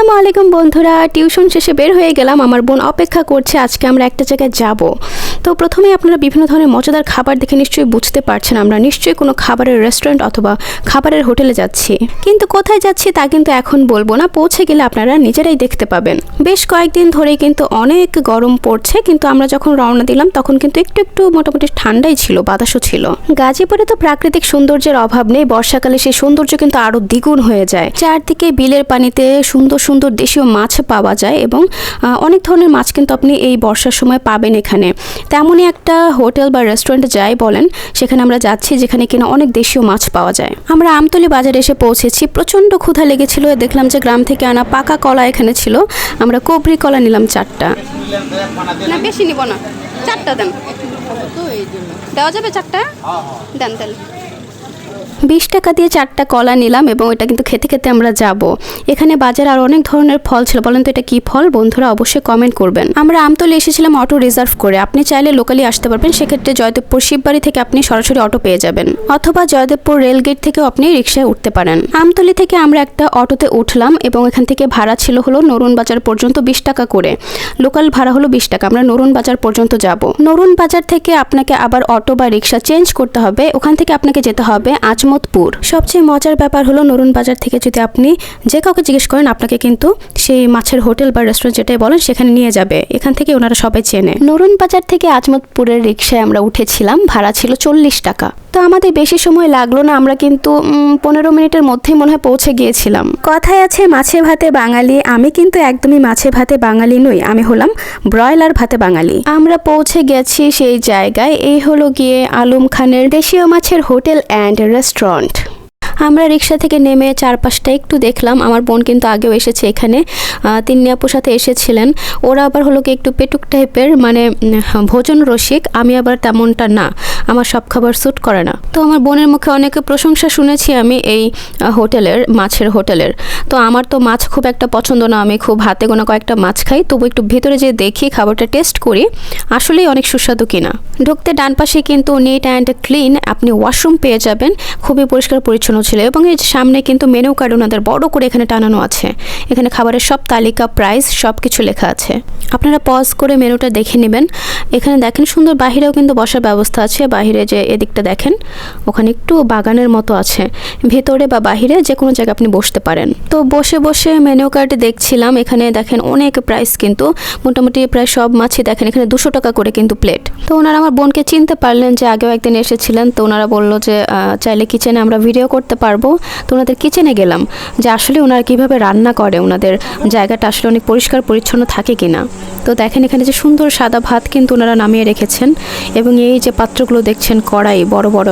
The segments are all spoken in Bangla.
আসসালামু আলাইকুম বন্ধুরা, টিউশন শেষে বের হয়ে গেলাম। আমার বোন অপেক্ষা করছে, আজকে আমরা একটা জায়গায় যাব। তো প্রথমে আপনারা বিভিন্ন ধরনের মজাদার খাবার দেখে নিশ্চয়ই বুঝতে পারছেন। আমরা নিশ্চয়ই কোনো খাবারের রেস্টুরেন্ট অথবা খাবারের হোটেলে যাচ্ছি। কিন্তু কোথায় যাচ্ছি তা কিন্তু এখন বলব না। পৌঁছে গেলে আপনারা নিজেরাই দেখতে পাবেন। বেশ কয়েকদিন ধরেই কিন্তু অনেক গরম পড়ছে। কিন্তু আমরা যখন রওনা দিলাম, তখন কিন্তু একটু একটু মোটামুটি ঠান্ডাই ছিল, বাতাসও ছিল। গাজীপুরে তো প্রাকৃতিক সৌন্দর্যের অভাব নেই। বর্ষাকালে সেই সৌন্দর্য কিন্তু আরও দ্বিগুণ হয়ে যায়। চারদিকে বিলের পানিতে সুন্দর সুন্দর দেশীয় মাছ পাওয়া যায় এবং অনেক ধরনের মাছ কিন্তু আপনি এই বর্ষার সময় পাবেন এখানে। তেমনই একটা হোটেল বা রেস্টুরেন্টে যাই বলেন সেখানে আমরা যাচ্ছি যেখানে কিনা অনেক দেশীয় মাছ পাওয়া যায়। আমরা আমতলি বাজারে এসে পৌঁছেছি প্রচণ্ড ক্ষুধা লেগেছিল দেখলাম যে গ্রাম থেকে আনা পাকা কলা এখানে ছিল আমরা কবরি কলা নিলাম চারটা। না বেশি নিব না চারটা দেন। দেওয়া যাবে চারটা? দেন তাহলে বিশ টাকা দিয়ে চারটা কলা নিলাম এবং এটা কিন্তু খেতে খেতে আমরা যাব। এখানে বাজারে আর অনেক ধরনের ফল ছিল। বলেন তো এটা কি ফল? বন্ধুরা অবশ্যই কমেন্ট করবেন। আমরা আমতলে এসেছিলাম অটো রিজার্ভ করে। আপনি চাইলে লোকালি আসতে পারবেন। সেক্ষেত্রে জয়দেবপুর শিববাড়ি থেকে আপনি সরাসরি অটো পেয়ে যাবেন। অথবা জয়দেবপুর রেলগেট থেকেও আপনি রিক্সায় উঠতে পারেন। আমতলি থেকে আমরা একটা অটোতে উঠলাম এবং এখান থেকে ভাড়া ছিল হলো নরুন বাজার পর্যন্ত বিশ টাকা করে। লোকাল ভাড়া হলো বিশ টাকা। আমরা নরুন বাজার পর্যন্ত যাব। নরুন বাজার থেকে আপনাকে আবার অটো বা রিক্সা চেঞ্জ করতে হবে। ওখান থেকে আপনাকে যেতে হবে আজমতপুর সবচেয়ে মজার ব্যাপার হলো নরুন বাজার থেকে যদি আপনি যে কাউকে জিজ্ঞেস করেন, আপনাকে কিন্তু সেই মাছের হোটেল বা রেস্টুরেন্ট যেটাই বলেন, সেখানে নিয়ে যাবে। এখান থেকে ওনারা সবাই চেনে। নরুন বাজার থেকে আজমতপুরের রিক্সায় আমরা উঠেছিলাম, ভাড়া ছিল চল্লিশ টাকা। আমাদের বেশি সময় লাগল না, আমরা কিন্তু পনেরো মিনিটের মধ্যেই মনে হয় পৌঁছে গিয়েছিলাম। কথায় আছে, মাছে ভাতে বাঙালি। আমি কিন্তু একদমই মাছে ভাতে বাঙালি নই, আমি হলাম ব্রয়লার ভাতে বাঙালি। আমরা পৌঁছে গেছি সেই জায়গায়, এই হলো গিয়ে আলম খানের দেশীয় মাছের হোটেল অ্যান্ড রেস্টুরেন্ট। আমরা রিক্সা থেকে নেমে চারপাশটা একটু দেখলাম। আমার বোন কিন্তু আগেও এসেছে এখানে। তিন্নি আপুর সাথে এসেছিলেন। ওরা আবার হলো কি একটু পেটুক টাইপের মানে ভোজন রসিক। আমি আবার তেমনটা না। আমার সব খাবার স্যুট করে না। তো আমার বোনের মুখে অনেক প্রশংসা শুনেছি আমি এই হোটেলের, মাছের হোটেলের। তো আমার তো মাছ খুব একটা পছন্দ না। আমি খুব হাতে গোনা কয়েকটা মাছ খাই। তবু একটু ভেতরে যে দেখি, খাবারটা টেস্ট করি। আসলেই অনেক সুস্বাদু কিনা। ঢুকতে ডান পাশে কিন্তু নিট অ্যান্ড ক্লিন আপনি ওয়াশরুম পেয়ে যাবেন। খুবই পরিষ্কার পরিচ্ছন্ন ছিল এবং এই সামনে কিন্তু মেনু কার্ড ওনাদের বড় করে এখানে টানানো আছে। এখানে খাবারের সব তালিকা, প্রাইস সব কিছু লেখা আছে। আপনারা পজ করে মেনুটা দেখে নেবেন। এখানে দেখেন সুন্দর বাহিরেও কিন্তু বসার ব্যবস্থা আছে। বাহিরে যে এদিকটা দেখেন, ওখানে একটু বাগানের মতো আছে। ভেতরে বা বাহিরে যে কোনো জায়গায় আপনি বসতে পারেন। তো বসে বসে মেনু কার্ডে দেখছিলাম। এখানে দেখেন অনেক প্রাইস কিন্তু। মোটামুটি প্রায় সব মাছই দেখেন। এখানে দুশো টাকা করে কিন্তু প্লেট তো ওনারা আমার বোনকে চিনতে পারলেন যে আগেও একদিন এসেছিলেন। তো ওনারা বলল যে চাইলে কিচেনে আমরা ভিডিও করতে পারব। তো ওনাদের কিচেনে গেলাম, যে আসলে ওনারা কীভাবে রান্না করে, ওনাদের জায়গাটা আসলে অনেক পরিষ্কার, পরিচ্ছন্ন থাকে কি না তো দেখেন এখানে যে সুন্দর সাদা ভাত কিন্তু ওনারা নামিয়ে রেখেছেন এবং এই যে পাত্রগুলো দেখছেন কড়াই বড় বড়,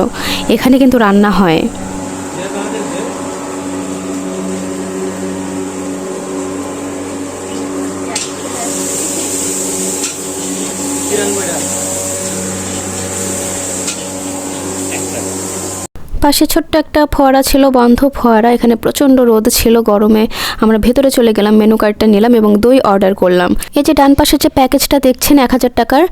এখানে কিন্তু রান্না হয়। পাশে ছোট্ট একটা ফোয়ারা ছিল, বন্ধ ফোয়ারা। এখানে প্রচণ্ড রোদ ছিল গরমে। আমরা ভেতরে চলে গেলাম, মেনু কার্ডটা নিলাম এবং দই অর্ডার করলাম। এই যে ডান পাশে যে প্যাকেজটা দেখছেন, এক হাজার টাকার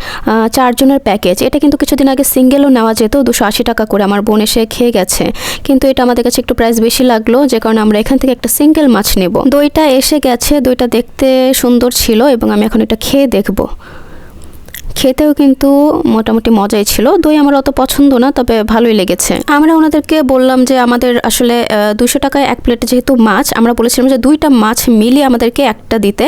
চারজনের প্যাকেজ। এটা কিন্তু কিছুদিন আগে সিঙ্গেলও নেওয়া যেত, দুশো আশি টাকা করে। আমার বোন এসে খেয়ে গেছে। কিন্তু এটা আমাদের কাছে একটু প্রাইস বেশি লাগল, যে কারণে আমরা এখান থেকে একটা সিঙ্গেল মাছ নেব। দইটা এসে গেছে, দইটা দেখতে সুন্দর ছিল এবং আমি এখন এটা খেয়ে দেখব। খেতেও কিন্তু মোটামুটি মজাই ছিল। দই আমার অত পছন্দ না, তবে ভালোই লেগেছে। আমরা ওনাদেরকে বললাম যে আমাদের আসলে দুশো টাকায় এক প্লেটে যেহেতু মাছ, আমরা বলেছিলাম যে দুইটা মাছ মিলিয়ে আমাদেরকে একটা দিতে,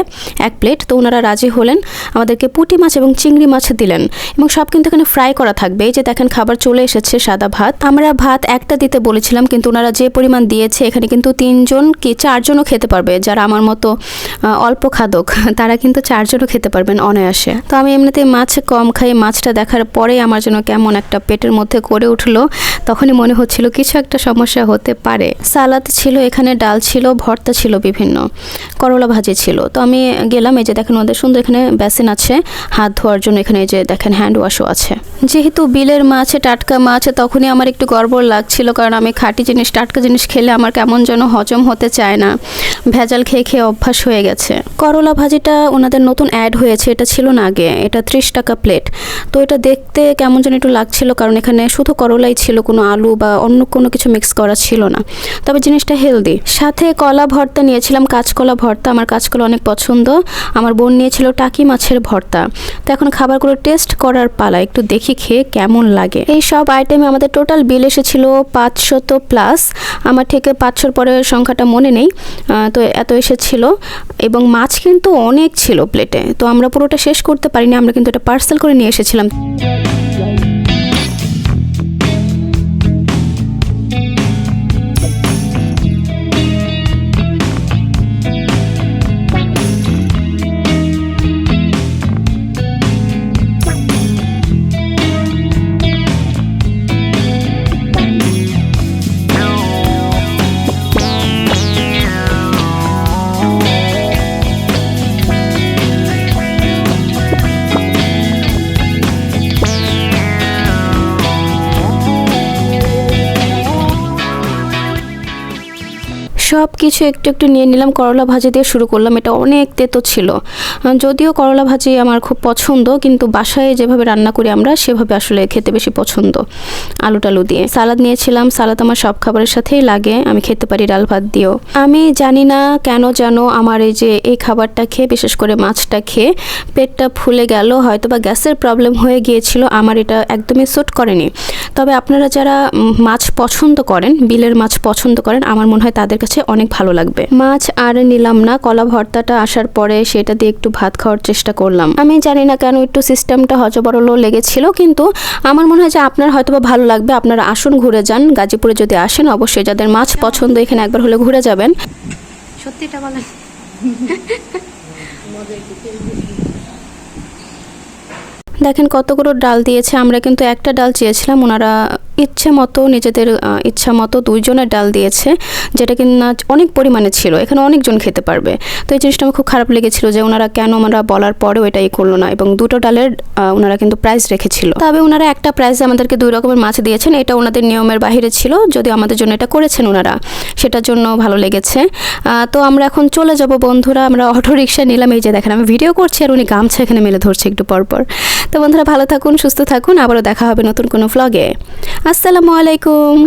এক প্লেট তো ওনারা রাজি হলেন, আমাদেরকে পুঁটি মাছ এবং চিংড়ি মাছ দিলেন এবং সব কিন্তু এখানে ফ্রাই করা থাকবে। এই যে দেখেন খাবার চলে এসেছে সাদা ভাত। আমরা ভাত একটা দিতে বলেছিলাম, কিন্তু ওনারা যে পরিমাণ দিয়েছে, এখানে কিন্তু তিনজন কি চারজনও খেতে পারবে। যারা আমার মতো অল্প খাদক, তারা কিন্তু চারজনও খেতে পারবেন অনায়াসে। তো আমি এমনিতে মাছ কম খাই মাছটা দেখার পরে আমার জন্য কেমন একটা পেটের মধ্যে করে উঠল, তখনই মনে হচ্ছিল কিছু একটা সমস্যা হতে পারে। সালাদ ছিল, এখানে ডাল ছিল, ভর্তা ছিল বিভিন্ন, করলা ভাজি ছিল। তো আমি গেলাম, এই যে দেখেন ওদের সুন্দর এখানে বেসিন আছে, হাত ধোয়ার জন্য এখানে যে দেখেন হ্যান্ড ওয়াশও আছে। যেহেতু বিলের মাছ, টাটকা মাছ, তখনই আমার একটু গড়বড় লাগছিল, কারণ আমি খাঁটি জিনিস, টাটকা জিনিস খেলে আমার কেমন যেন হজম হতে চায় না। ভেজাল খেয়ে খেয়ে অভ্যাস হয়ে গেছে। করলা ভাজিটা ওনাদের নতুন অ্যাড হয়েছে, এটা ছিল না আগে, এটা ত্রিশ টাকা প্লেট তো এটা দেখতে কেমন যেন একটু লাগছিল, কারণ এখানে শুধু করলাই ছিল, কোনো আলু বা অন্য কোনো কিছু মিক্স করা ছিল না। তবে জিনিসটা হেলদি সাথে কলা ভর্তা নিয়েছিলাম, কাঁচকলা ভর্তা। আমার কাঁচকলা অনেক পছন্দ। আমার বোন নিয়েছিল টাকি মাছের ভর্তা। তো এখন খাবারগুলো টেস্ট করার পালা, একটু দেখি খেয়ে কেমন লাগে। এই সব আইটেমে আমাদের টোটাল বিল এসেছিল পাঁচশত প্লাস আমার থেকে পাঁচশোর পরের সংখ্যাটা মনে নেই। তো এত এসেছিল। এবং মাছ কিন্তু অনেক ছিল প্লেটে তো আমরা পুরোটা শেষ করতে পারিনি, আমরা কিন্তু এটা পার্সেল করে নিয়ে এসেছিলাম। সব কিছু একটু একটু নিয়ে নিলাম, করলা ভাজি দিয়ে শুরু করলাম। এটা অনেক তেতো ছিল। যদিও করলা ভাজি আমার খুব পছন্দ, কিন্তু বাসায় যেভাবে রান্না করি আমরা, সেভাবে আসলে খেতে বেশি পছন্দ। আলু টালু দিয়ে। সালাদ নিয়েছিলাম, সালাদ আমার সব খাবারের সাথেই লাগে, আমি খেতে পারি ডাল ভাত দিয়েও। আমি জানি না কেন যেন আমার এই যে এই খাবারটা খেয়ে, বিশেষ করে মাছটা খেয়ে, পেটটা ফুলে গেল হয়তো বা গ্যাসের প্রবলেম হয়ে গিয়েছিল, আমার এটা একদমই স্যুট করেনি। তবে আপনারা যারা মাছ পছন্দ করেন, বিলের মাছ পছন্দ করেন, আমার মনে হয় তাদের কাছে অনেক ভালো লাগবে। মাছ আর নিলাম না কলা ভর্তাটা আসার পরে সেটা দিয়ে একটু ভাত খাওয়ার চেষ্টা করলাম। আমি জানি না কেন একটু সিস্টেমটা হজবরল লেগেছিল কিন্তু আমার মনে হয় যে আপনার হয়তো বা ভালো লাগবে। আপনারা আসুন ঘুরে যান। গাজীপুরে যদি আসেন অবশ্যই যাদের মাছ পছন্দ এখানে একবার হলে ঘুরে যাবেন। সত্যিটা বলেন। দেখেন কতগুলো ডাল দিয়েছে, আমরা কিন্তু একটা ডাল চেয়েছিলাম, ওনারা ইচ্ছে মতো নিজেদের ইচ্ছা মতো দুইজনের ডাল দিয়েছে, যেটা কিনা অনেক পরিমাণে ছিল, এখানে অনেকজন খেতে পারবে। তো এই জিনিসটা আমার খুব খারাপ লেগেছিল যে ওনারা কেন আমরা বলার পরেও এটাই করল না এবং দুটো ডালের ওনারা কিন্তু প্রাইস রেখেছিল। তবে ওনারা একটা প্রাইসে আমাদেরকে দুই রকমের মাছ দিয়েছেন, এটা ওনাদের নিয়মের বাইরে ছিল যদি আমাদের জন্য এটা করেছেন ওনারা, সেটার জন্য ভালো লেগেছে। তো আমরা এখন চলে যাব বন্ধুরা, আমরা অটো রিক্সা নিলাম, এই যে দেখেন আমি ভিডিও করছি আর উনি গামছা এখানে মেলে ধরছে একটু পরপর। তো বন্ধুরা ভালো থাকুন সুস্থ থাকুন আবারও দেখা হবে নতুন কোনো ফ্লগে আসসালামু আলাইকুম।